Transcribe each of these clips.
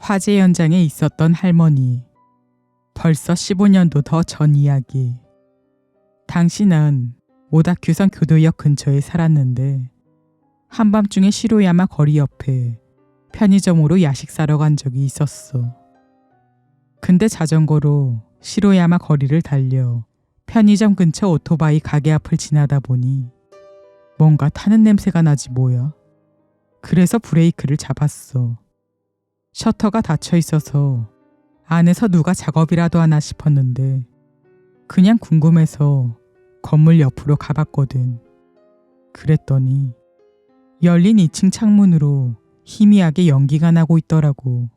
화재 현장에 있었던 할머니. 벌써 15년도 더 전 이야기. 당시 난 오다큐선 교도역 근처에 살았는데 한밤중에 시로야마 거리 옆에 편의점으로 야식 사러 간 적이 있었어. 근데 자전거로 시로야마 거리를 달려 편의점 근처 오토바이 가게 앞을 지나다 보니 뭔가 타는 냄새가 나지 뭐야. 그래서 브레이크를 잡았어. 셔터가 닫혀 있어서 안에서 누가 작업이라도 하나 싶었는데 그냥 궁금해서 건물 옆으로 가봤거든. 그랬더니 열린 2층 창문으로 희미하게 연기가 나고 있더라고.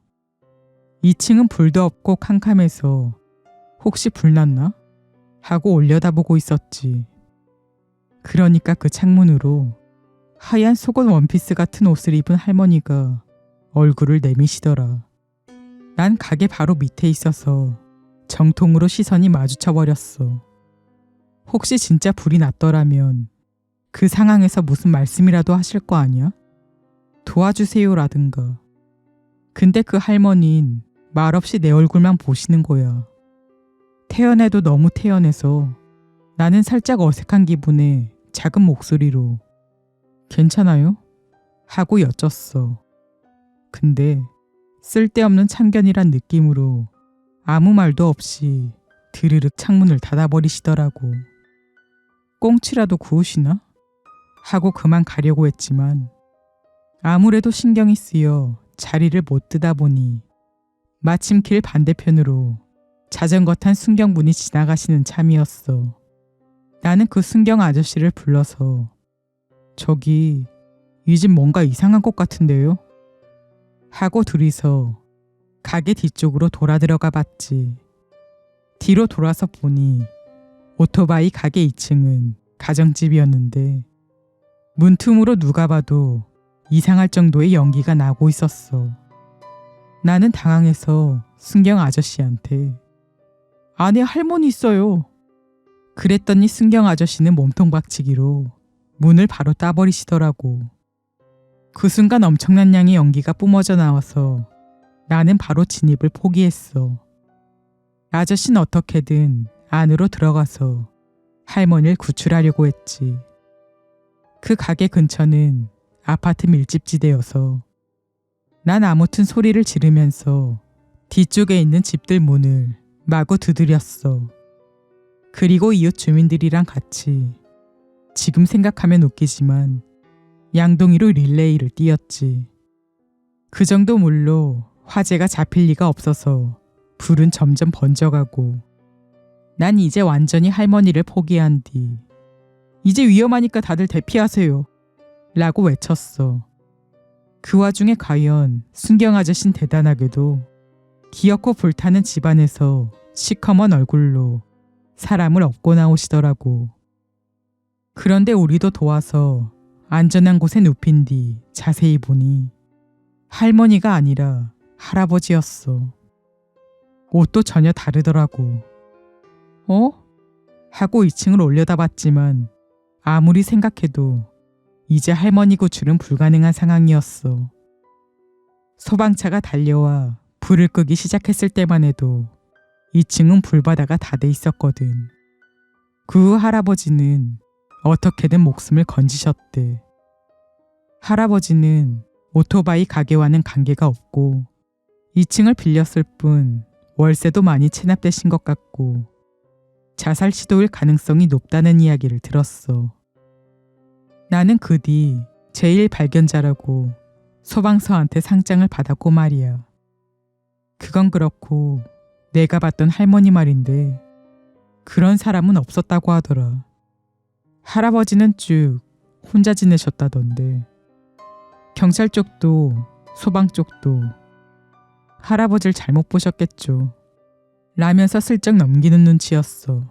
2층은 불도 없고 캄캄해서 혹시 불났나? 하고 올려다보고 있었지. 그러니까 그 창문으로 하얀 속옷 원피스 같은 옷을 입은 할머니가 얼굴을 내미시더라. 난 가게 바로 밑에 있어서 정통으로 시선이 마주쳐 버렸어. 혹시 진짜 불이 났더라면 그 상황에서 무슨 말씀이라도 하실 거 아니야? 도와주세요라든가. 근데 그 할머니는 말없이 내 얼굴만 보시는 거야. 태연해도 너무 태연해서 나는 살짝 어색한 기분에 작은 목소리로 괜찮아요? 하고 여쭸어. 근데 쓸데없는 참견이란 느낌으로 아무 말도 없이 드르륵 창문을 닫아버리시더라고. 꽁치라도 구우시나? 하고 그만 가려고 했지만 아무래도 신경이 쓰여 자리를 못 뜨다 보니 마침 길 반대편으로 자전거 탄 순경분이 지나가시는 참이었어. 나는 그 순경 아저씨를 불러서 저기 이 집 뭔가 이상한 것 같은데요? 하고 둘이서 가게 뒤쪽으로 돌아 들어가 봤지. 뒤로 돌아서 보니 오토바이 가게 2층은 가정집이었는데 문틈으로 누가 봐도 이상할 정도의 연기가 나고 있었어. 나는 당황해서 순경 아저씨한테 안에 할머니 있어요. 그랬더니 순경 아저씨는 몸통 박치기로 문을 바로 따버리시더라고. 그 순간 엄청난 양의 연기가 뿜어져 나와서 나는 바로 진입을 포기했어. 아저씨는 어떻게든 안으로 들어가서 할머니를 구출하려고 했지. 그 가게 근처는 아파트 밀집지대여서 난 아무튼 소리를 지르면서 뒤쪽에 있는 집들 문을 마구 두드렸어. 그리고 이웃 주민들이랑 같이 지금 생각하면 웃기지만 양동이로 릴레이를 띄었지. 그 정도 물로 화재가 잡힐 리가 없어서 불은 점점 번져가고 난 이제 완전히 할머니를 포기한 뒤 이제 위험하니까 다들 대피하세요 라고 외쳤어. 그 와중에 과연 순경 아저씨는 대단하게도 기어코 불타는 집안에서 시커먼 얼굴로 사람을 업고 나오시더라고. 그런데 우리도 도와서 안전한 곳에 눕힌 뒤 자세히 보니 할머니가 아니라 할아버지였어. 옷도 전혀 다르더라고. 어? 하고 2층을 올려다 봤지만 아무리 생각해도 이제 할머니 구출은 불가능한 상황이었어. 소방차가 달려와 불을 끄기 시작했을 때만 해도 2층은 불바다가 다 돼 있었거든. 그후 할아버지는 어떻게든 목숨을 건지셨대. 할아버지는 오토바이 가게와는 관계가 없고 2층을 빌렸을 뿐 월세도 많이 체납되신 것 같고 자살 시도일 가능성이 높다는 이야기를 들었어. 나는 그 뒤 제일 발견자라고 소방서한테 상장을 받았고 말이야. 그건 그렇고 내가 봤던 할머니 말인데 그런 사람은 없었다고 하더라. 할아버지는 쭉 혼자 지내셨다던데 경찰 쪽도 소방 쪽도 할아버지를 잘못 보셨겠죠. 라면서 슬쩍 넘기는 눈치였어.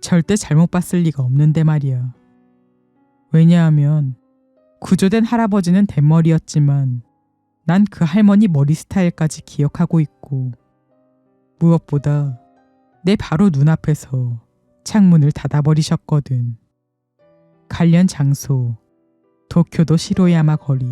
절대 잘못 봤을 리가 없는데 말이야. 왜냐하면 구조된 할아버지는 대머리였지만 난 그 할머니 머리 스타일까지 기억하고 있고 무엇보다 내 바로 눈앞에서 창문을 닫아버리셨거든. 관련 장소 도쿄도 시로야마 거리